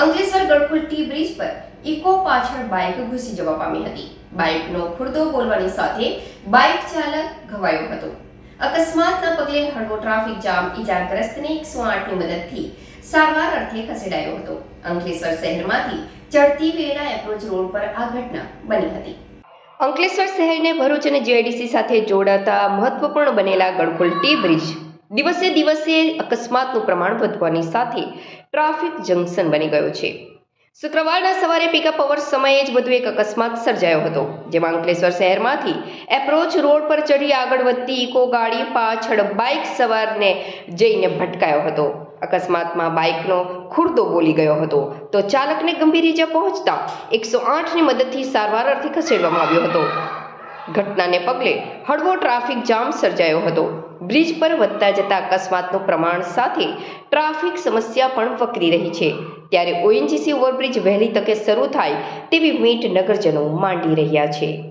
અંકલેશ્વર ગળકુલ T bridge પર eco પાછળ બાઇક ઘૂસી જવા પામી હતી. બાઇકનો ખુરદો બોલવાની સાથે બાઇક ચાલક ઘવાયો હતો. અકસ્માતના પગલે હળવો ટ્રાફિક જામ ઇજાગ્રસ્તને એકસો આઠની મદદથી સારવાર અર્થે ખસેડાયો હતો. અંકલેશ્વર શહેરમાંથી ચડતી વેળા એપ્રોચ રોડ પર આ ઘટના બની હતી. અંકલેશ્વર શહેરને ભરૂચ અને જીઆઈડીસી સાથે જોડાતા મહત્વપૂર્ણ બનેલા ગળકુલ ટી બ્રિજ દિવસે દિવસે અકસ્માતનું પ્રમાણ વધવાની સાથે ટ્રાફિક જંકશન બની ગયો છે. શુક્રવારના સવારે પિકઅપ અવર સમયે જ વધુ એક અકસ્માત સર્જાયો હતો, જેમાં અંકલેશ્વર શહેરમાંથી એપ્રોચ રોડ પર ચઢી આગળ વધતી ઇકો ગાડી, પાછળ બાઇક સવારને જઈને ભટકાયો હતો. અકસ્માતમાં બાઇકનો ખુરદો બોલી ગયો હતો. તો ચાલકને ગંભીર ઈજા પહોંચતા એકસો આઠની મદદથી સારવાર અર્થે ખસેડવામાં આવ્યો હતો. ઘટનાને પગલે હળવો ટ્રાફિક જામ સર્જાયો હતો. બ્રિજ પર વધતા જતા અકસ્માતનું પ્રમાણ સાથે ટ્રાફિક સમસ્યા પણ વકરી રહી છે. ત્યારે ઓએનજીસી ઓવરબ્રિજ વહેલી તકે શરૂ થાય તેવી મીટ નગરજનો માંડી રહ્યા છે.